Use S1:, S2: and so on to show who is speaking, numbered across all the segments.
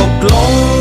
S1: Oklahoma.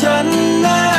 S1: ฉันแน่